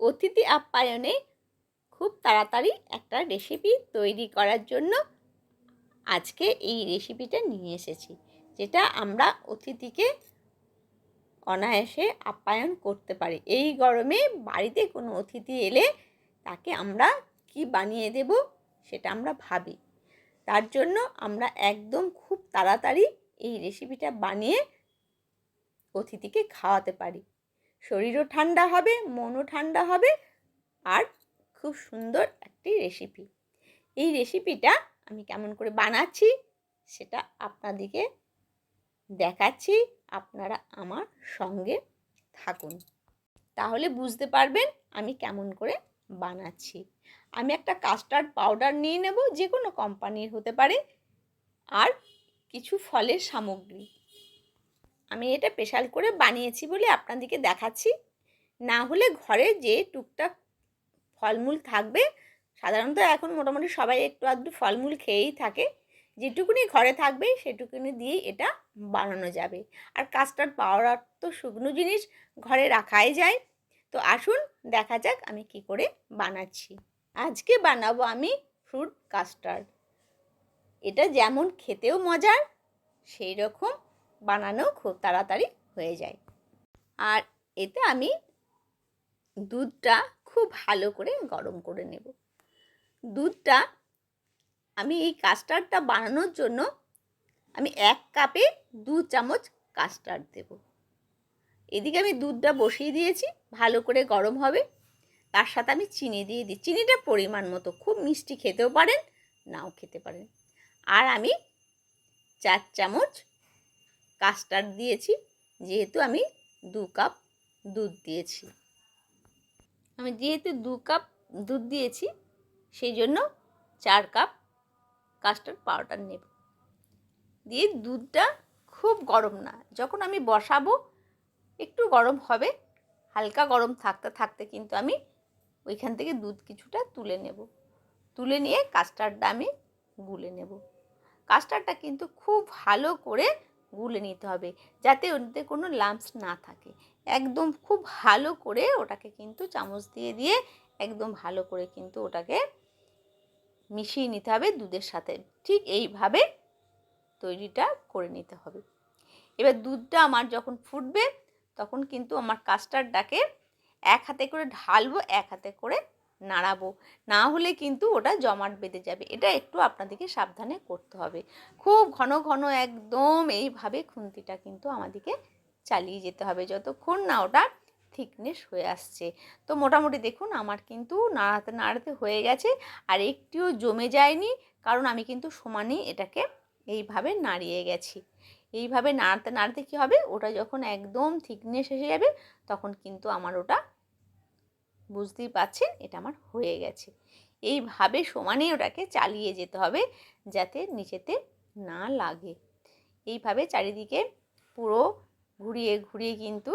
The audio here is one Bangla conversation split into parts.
অতিথি আপ্যায়নে খুব তাড়াতাড়ি একটা রেসিপি তৈরি করার জন্য আজকে এই রেসিপিটা নিয়ে এসেছি, যেটা আমরা অতিথিকে অনায়াসে আপ্যায়ন করতে পারি। এই গরমে বাড়িতে কোনো অতিথি এলে তাকে আমরা কি বানিয়ে দেব সেটা আমরা ভাবি। তার জন্য আমরা একদম খুব তাড়াতাড়ি এই রেসিপিটা বানিয়ে অতিথিকে খাওয়াতে পারি। শরীরও ঠান্ডা হবে, মনও ঠান্ডা হবে আর খুব সুন্দর একটি রেসিপি এই রেসিপিটা আমি কেমন করে বানাচ্ছি সেটা আপনাদেরকে দেখাচ্ছি, আপনারা আমার সঙ্গে থাকুন। তাহলে বুঝতে পারবেন আমি কেমন করে বানাচ্ছি। আমি একটা কাস্টার্ড পাউডার নিয়ে নেব যে কোনো কোম্পানির হতে পারে, আর কিছু ফলের সামগ্রী। আমি এটা স্পেশাল করে বানিয়েছি বলে আপনাদেরকে দেখাচ্ছি। না হলে ঘরে যে টুকটাক ফলমূল থাকবে, সাধারণত এখন মোটামুটি সবাই একটু আধটু ফলমূল খেয়েই থাকে। যেটুকুনি ঘরে থাকবে, সেটুকুনি দিয়ে এটা বানানো যাবে। আর কাস্টার্ড পাউডার তো শুকনো জিনিস ঘরে রাখাই যায়। তো আসুন দেখা যাক আমি কি করে বানাচ্ছি। আজকে বানাবো আমি ফ্রুট কাস্টার্ড এটা যেমন খেতেও মজার সেই রকম বানানো খুব তাড়াতাড়ি হয়ে যায়। আর এতে আমি দুধটা খুব ভালো করে গরম করে নেব। দুধটা আমি এই কাস্টার্ডটা বানানোর জন্য আমি এক কাপে দু চামচ কাস্টার্ড দেব। এদিকে আমি দুধটা বসিয়ে দিয়েছি, ভালো করে গরম হবে। তার সাথে আমি চিনি দিয়ে দিই। চিনিটা পরিমাণ মতো, খুব মিষ্টি খেতেও পারেন, নাও খেতে পারেন। আর আমি চার চামচ কাস্টার্ড দিয়েছি, যেহেতু আমি দু কাপ দুধ দিয়েছি। আমি যেহেতু দু কাপ দুধ দিয়েছি, সেই জন্য চার কাপ কাস্টার্ড পাউডার নেব। দিয়ে দুধটা খুব গরম না, যখন আমি বসাবো একটু গরম হবে, হালকা গরম থাকতে থাকতে কিন্তু আমি ওইখান থেকে দুধ কিছুটা তুলে নেব। তুলে নিয়ে কাস্টার্ডটা আমি গুলে নেব। কাস্টার্ডটা কিন্তু খুব ভালো করে গুলে নিতে হবে যাতে ওতে কোনো লাম্পস না থাকে। একদম খুব ভালো করে ওটাকে কিন্তু চামচ দিয়ে দিয়ে একদম ভালো করে কিন্তু ওটাকে মিশিয়ে নিতে হবে দুধের সাথে। ঠিক এইভাবে তৈরিটা করে নিতে হবে। এবার দুধটা আমার যখন ফুটবে তখন কিন্তু আমার কাস্টার্ডটাকে এক হাতে করে ঢালবো, এক হাতে করে নাড়াবো। না হলে কিন্তু ওটা জমাট বেঁধে যাবে। এটা একটু আপনাদেরকে সাবধানে করতে হবে। খুব ঘন ঘন একদম এইভাবে খুন্তিটা কিন্তু আমাদেরকে চালিয়ে যেতে হবে। যতক্ষণ না ওটা থিকনেস হয়ে আসছে। তো মোটামুটি দেখুন, আমার কিন্তু নাড়াতে নাড়াতে হয়ে গেছে। আর একটিও জমে যায়নি, কারণ আমি কিন্তু সমানই এটাকে এইভাবে নাড়িয়ে গেছি। এইভাবে নাড়াতে নাড়াতে কী হবে? ওটা যখন একদম থিকনেস এসে যাবে, তখন কিন্তু আমার ওটা বুঝতেই পাচ্ছেন এটা আমার হয়ে গেছে। এইভাবে সমানে ওটাকে চালিয়ে যেতে হবে যাতে নিচেতে না লাগে। এইভাবে চারিদিকে পুরো ঘুরিয়ে ঘুরিয়ে কিন্তু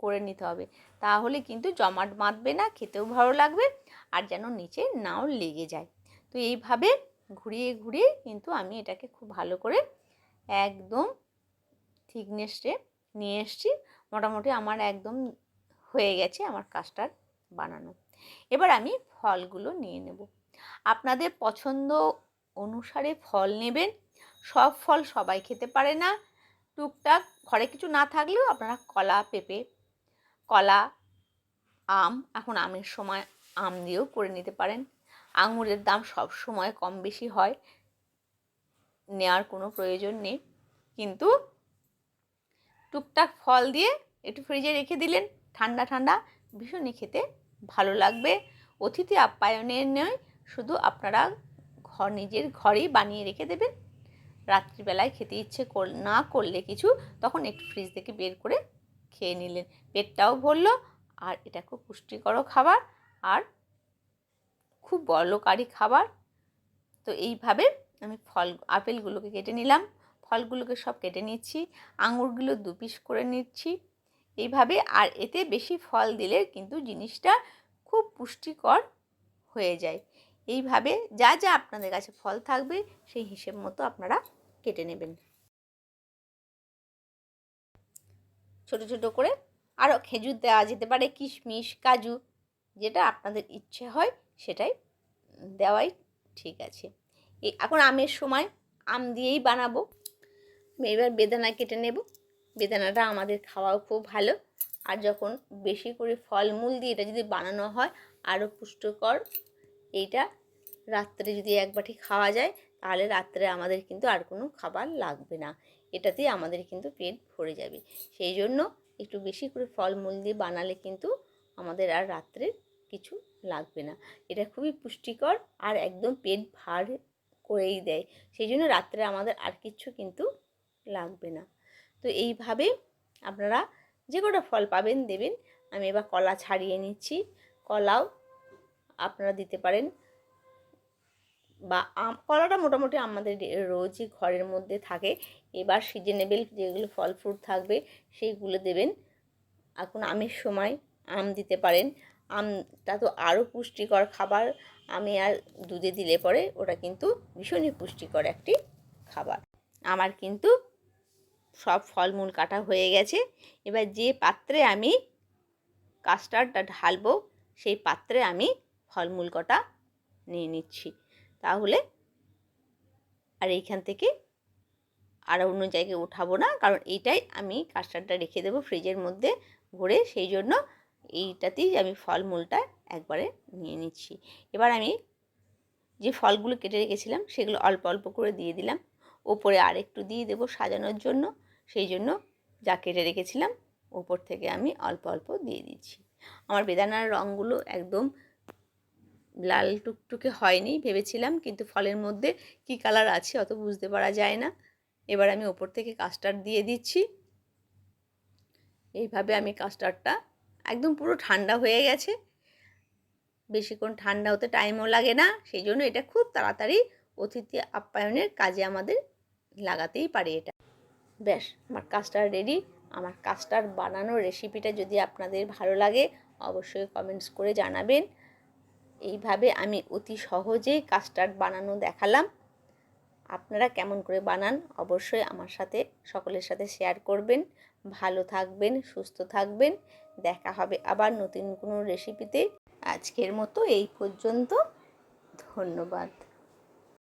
করে নিতে হবে। তাহলে কিন্তু জমাট বাঁধবে না, খেতেও ভালো লাগবে আর যেন নিচে নাও লেগে যায়। তো এইভাবে ঘুরিয়ে ঘুরিয়ে কিন্তু আমি এটাকে খুব ভালো করে একদম থিকনেসে নিয়ে এসছি। মোটামুটি আমার একদম হয়ে গেছে, আমার কাজটার বানানো। এবার আমি ফলগুলো নিয়ে নেব। আপনাদের পছন্দ অনুসারে ফল নেবেন। সব ফল সবাই খেতে পারে না। টুকটাক ঘরে কিছু না থাকলেও আপনারা কলা, পেঁপে, কলা, আম, এখন আমের সময় আম দিয়েও করে নিতে পারেন। আঙুরের দাম সব সময় কম বেশি হয়। নেওয়ার কোনো প্রয়োজন নেই। কিন্তু টুকটাক ফল দিয়ে একটু ফ্রিজে রেখে দিলেন। ঠান্ডা ঠান্ডা ভীষণই খেতে ভালো লাগবে। অতিথি আপ্যায়নের নয়, শুধু আপনারা ঘর নিজের ঘরেই বানিয়ে রেখে দেবেন। রাত্রিবেলায় খেতে ইচ্ছে কর না করলে কিছু, তখন একটু ফ্রিজ থেকে বের করে খেয়ে নিলেন। পেটটাও ভরলো, আর এটা খুব পুষ্টিকরও খাবার, আর খুব বলকারী খাবার। তো এইভাবে আমি ফল, আপেলগুলোকে কেটে নিলাম। ফলগুলোকে সব কেটে নিচ্ছি। আঙুরগুলো দু পিস করে নিচ্ছি। এইভাবে। আর এতে বেশি ফল দিলে কিন্তু জিনিসটা খুব পুষ্টিকর হয়ে যায়। এইভাবে যা যা আপনাদের কাছে ফল থাকবে, সেই হিসেব মতো আপনারা কেটে নেবেন। ছোট ছোট করে আরও খেজুর দেওয়া যেতে পারে, কিশমিশ, কাজু, যেটা আপনাদের ইচ্ছে হয়, সেটাই দেওয়াই ঠিক আছে। এখন আমের সময়, আম দিয়েই বানাবো। এবার বেদানা কেটে নেব। বেদানাটা আমাদের খাওয়াও খুব ভালো। আর যখন বেশি করে ফলমূল দিয়ে এটা যদি বানানো হয় আরও পুষ্টিকর, এইটা রাত্রে যদি এক বাটি খাওয়া যায়, তাহলে রাত্রে আমাদের কিন্তু আর কোনো খাবার লাগবে না। এটাতেই আমাদের কিন্তু পেট ভরে যাবে। সেই জন্য একটু বেশি করে ফলমূল দিয়ে বানালে কিন্তু আমাদের আর রাত্রে কিছু লাগবে না। এটা খুবই পুষ্টিকর আর একদম পেট ভার করেই দেয়। সেই জন্য রাত্রে আমাদের আর কিছু কিন্তু লাগবে না। তো এইভাবে আপনারা যে কটা ফল পাবেন দেবেন। আমি এবার কলা ছাড়িয়ে নিচ্ছি। কলাও আপনারা দিতে পারেন। বা আম, কলাটা মোটামুটি আমাদের রোজই ঘরের মধ্যে থাকে। এবার সিজনেবেল যেগুলো ফল ফ্রুট থাকবে সেইগুলো দেবেন। এখন আমের সময় আম দিতে পারেন। আমটা তো আরও পুষ্টিকর খাবার। আমি আর দুধে দিলে পরে ওটা কিন্তু ভীষণই পুষ্টিকর একটি খাবার। আমার কিন্তু সব ফলমূল কাটা হয়ে গেছে। এবার যে পাত্রে আমি কাস্টার্ডটা ঢালবো, সেই পাত্রে আমি ফলমূল কটা নিয়ে নিচ্ছি। তাহলে আর এইখান থেকে আর অন্য জায়গায় উঠাবো না, কারণ এইটাই আমি কাস্টার্ডটা রেখে দেবো ফ্রিজের মধ্যে ভরে, সেই জন্য এইটাতেই আমি ফলমূলটা একবারে নিয়ে নিচ্ছি। এবার আমি যে ফলগুলো কেটে রেখেছিলাম, সেগুলো অল্প অল্প করে দিয়ে দিলাম। ওপরে আর একটু দিয়ে দেবো সাজানোর জন্য। সেই জন্য যা কেটে রেখেছিলাম, ওপর থেকে আমি অল্প অল্প দিয়ে দিচ্ছি। আমার বেদানার রঙগুলো একদম লাল টুকটুকে হয়নি, ভেবেছিলাম, কিন্তু ফলের মধ্যে কি কালার আছে অত বুঝতে পারা যায় না। এবার আমি ওপর থেকে কাস্টার্ড দিয়ে দিচ্ছি। এইভাবে আমি কাস্টার্ডটা একদম পুরো ঠান্ডা হয়ে গেছে। বেশিক্ষণ ঠান্ডা হতে টাইমও লাগে না, সেই জন্য এটা খুব তাড়াতাড়ি অতিথি আপ্যায়নের কাজে আমাদের লাগাতেই পারি এটা। ব্যাস, আমার কাস্টার্ড রেডি আমার কাস্টার্ড বানানোর রেসিপিটা যদি আপনাদের ভালো লাগে, অবশ্যই কমেন্টস করে জানাবেন। এইভাবে আমি অতি সহজেই কাস্টার্ড বানানো দেখালাম। আপনারা কেমন করে বানান, অবশ্যই আমার সাথে, সকলের সাথে শেয়ার করবেন। ভালো থাকবেন, সুস্থ থাকবেন। দেখা হবে আবার নতুন কোনো রেসিপিতে আজকের মতো এই পর্যন্ত। ধন্যবাদ।